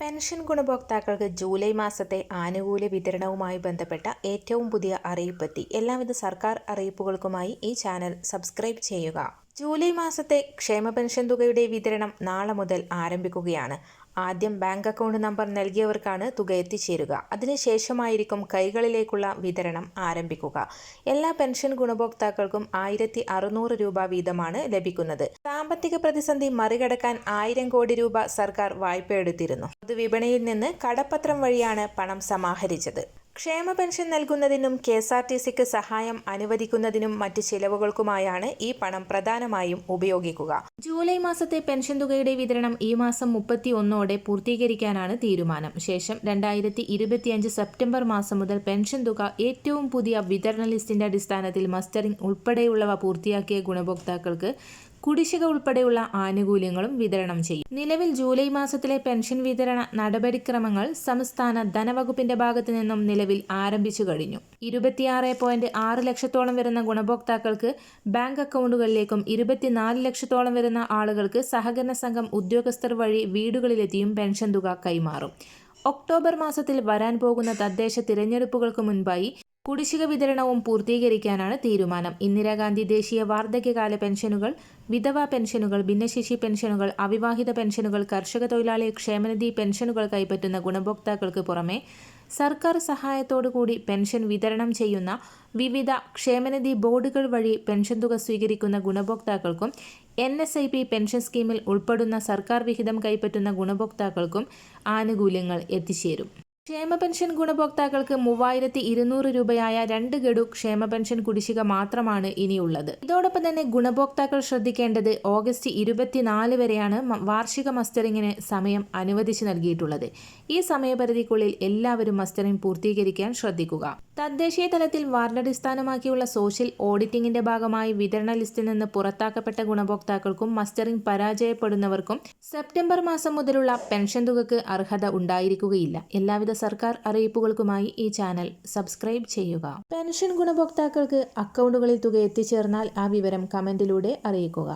Pension ഗുണഭോക്താക്കൾക്ക് July മാസത്തെ ആനുകൂല്യ വിതരണവുമായി ബന്ധപ്പെട്ട ഏറ്റവും പുതിയ അറിയിപ്പെത്തി. എല്ലാവിധ സർക്കാർ അറിയിപ്പുകൾക്കുമായി ഈ ചാനൽ സബ്സ്ക്രൈബ് ചെയ്യുക. ജൂലൈ മാസത്തെ ക്ഷേമ പെൻഷൻ തുകയുടെ വിതരണം നാളെ മുതൽ ആരംഭിക്കുകയാണ്. ആദ്യം ബാങ്ക് അക്കൗണ്ട് നമ്പർ നൽകിയവർക്കാണ് തുക എത്തിച്ചേരുക. അതിനുശേഷമായിരിക്കും കൈകളിലേക്കുള്ള വിതരണം ആരംഭിക്കുക. എല്ലാ പെൻഷൻ ഗുണഭോക്താക്കൾക്കും ആയിരത്തി അറുന്നൂറ് രൂപ വീതമാണ് ലഭിക്കുന്നത്. സാമ്പത്തിക പ്രതിസന്ധി മറികടക്കാൻ ആയിരം കോടി രൂപ സർക്കാർ വായ്പയെടുത്തിരുന്നു. പൊതുവിപണിയിൽ നിന്ന് കടപ്പത്രം വഴിയാണ് പണം സമാഹരിച്ചത്. ക്ഷേമ പെൻഷൻ നൽകുന്നതിനും കെ എസ് ആർ ടി സിക്ക് സഹായം അനുവദിക്കുന്നതിനും മറ്റ് ചിലവുകൾക്കുമായാണ് ഈ പണം പ്രധാനമായും ഉപയോഗിക്കുക. ജൂലൈ മാസത്തെ പെൻഷൻ തുകയുടെ വിതരണം ഈ മാസം മുപ്പത്തി ഒന്നോടെ പൂർത്തീകരിക്കാനാണ് തീരുമാനം. ശേഷം രണ്ടായിരത്തി ഇരുപത്തിയഞ്ച് സെപ്റ്റംബർ മാസം മുതൽ പെൻഷൻ തുക ഏറ്റവും പുതിയ വിതരണ ലിസ്റ്റിന്റെ അടിസ്ഥാനത്തിൽ മസ്റ്ററിംഗ് ഉൾപ്പെടെയുള്ളവ പൂർത്തിയാക്കിയ ഗുണഭോക്താക്കൾക്ക് കുടിശ്ശിക ഉൾപ്പെടെയുള്ള ആനുകൂല്യങ്ങളും വിതരണം ചെയ്യും. നിലവിൽ ജൂലൈ മാസത്തിലെ പെൻഷൻ വിതരണ നടപടിക്രമങ്ങൾ സംസ്ഥാന ധനവകുപ്പിന്റെ ഭാഗത്തു നിന്നും നിലവിൽ ആരംഭിച്ചു കഴിഞ്ഞു. ഇരുപത്തിയാറ് പോയിന്റ് ആറ് ലക്ഷത്തോളം വരുന്ന ഗുണഭോക്താക്കൾക്ക് ബാങ്ക് അക്കൗണ്ടുകളിലേക്കും ഇരുപത്തിനാല് ലക്ഷത്തോളം വരുന്ന ആളുകൾക്ക് സഹകരണ സംഘം ഉദ്യോഗസ്ഥർ വഴി വീടുകളിലെത്തിയും പെൻഷൻ തുക കൈമാറും. ഒക്ടോബർ മാസത്തിൽ വരാൻ പോകുന്ന തദ്ദേശ തിരഞ്ഞെടുപ്പുകൾക്ക് മുൻപായി കുടിശ്ശിക വിതരണവും പൂർത്തീകരിക്കാനാണ് തീരുമാനം. ഇന്ദിരാഗാന്ധി ദേശീയ വാർദ്ധക്യകാല പെൻഷനുകൾ വിധവാ പെൻഷനുകൾ ഭിന്നശേഷി പെൻഷനുകൾ അവിവാഹിത പെൻഷനുകൾ കർഷക തൊഴിലാളി ക്ഷേമനിധി പെൻഷനുകൾ കൈപ്പറ്റുന്ന ഗുണഭോക്താക്കൾക്ക് പുറമെ സർക്കാർ സഹായത്തോടുകൂടി പെൻഷൻ വിതരണം ചെയ്യുന്ന വിവിധ ക്ഷേമനിധി ബോർഡുകൾ വഴി പെൻഷൻ തുക സ്വീകരിക്കുന്ന ഗുണഭോക്താക്കൾക്കും N S I P pension സ്കീമിൽ ഉൾപ്പെടുന്ന സർക്കാർ വിഹിതം കൈപ്പറ്റുന്ന ഗുണഭോക്താക്കൾക്കും ആനുകൂല്യങ്ങൾ എത്തിച്ചേരും. ക്ഷേമ പെൻഷൻ ഗുണഭോക്താക്കൾക്ക് മൂവായിരത്തി ഇരുന്നൂറ് രൂപയായ രണ്ട് ഗഡു ക്ഷേമ പെൻഷൻ കുടിശ്ശിക മാത്രമാണ് ഇനിയുള്ളത്. ഇതോടൊപ്പം തന്നെ ഗുണഭോക്താക്കൾ ശ്രദ്ധിക്കേണ്ടത് ഓഗസ്റ്റ് ഇരുപത്തിനാല് വരെയാണ് വാർഷിക മസ്റ്ററിങ്ങിന് സമയം അനുവദിച്ചു നൽകിയിട്ടുള്ളത്. ഈ സമയപരിധിക്കുള്ളിൽ എല്ലാവരും മസ്റ്ററിംഗ് പൂർത്തീകരിക്കാൻ ശ്രദ്ധിക്കുക. തദ്ദേശീയ തലത്തിൽ വാർഡടിസ്ഥാനമാക്കിയുള്ള സോഷ്യൽ ഓഡിറ്റിംഗിന്റെ ഭാഗമായി വിതരണ ലിസ്റ്റിൽ നിന്ന് പുറത്താക്കപ്പെട്ട ഗുണഭോക്താക്കൾക്കും മസ്റ്ററിംഗ് പരാജയപ്പെടുന്നവർക്കും സെപ്റ്റംബർ മാസം മുതലുള്ള പെൻഷൻ തുകക്ക് അർഹത ഉണ്ടായിരിക്കുകയില്ല. എല്ലാവിധ സർക്കാർ അറിയിപ്പുകൾക്കുമായി ഈ ചാനൽ സബ്സ്ക്രൈബ് ചെയ്യുക. പെൻഷൻ ഗുണഭോക്താക്കൾക്ക് അക്കൗണ്ടുകളിൽ തുക എത്തിച്ചേർന്നാൽ ആ വിവരം കമന്റിലൂടെ അറിയിക്കുക.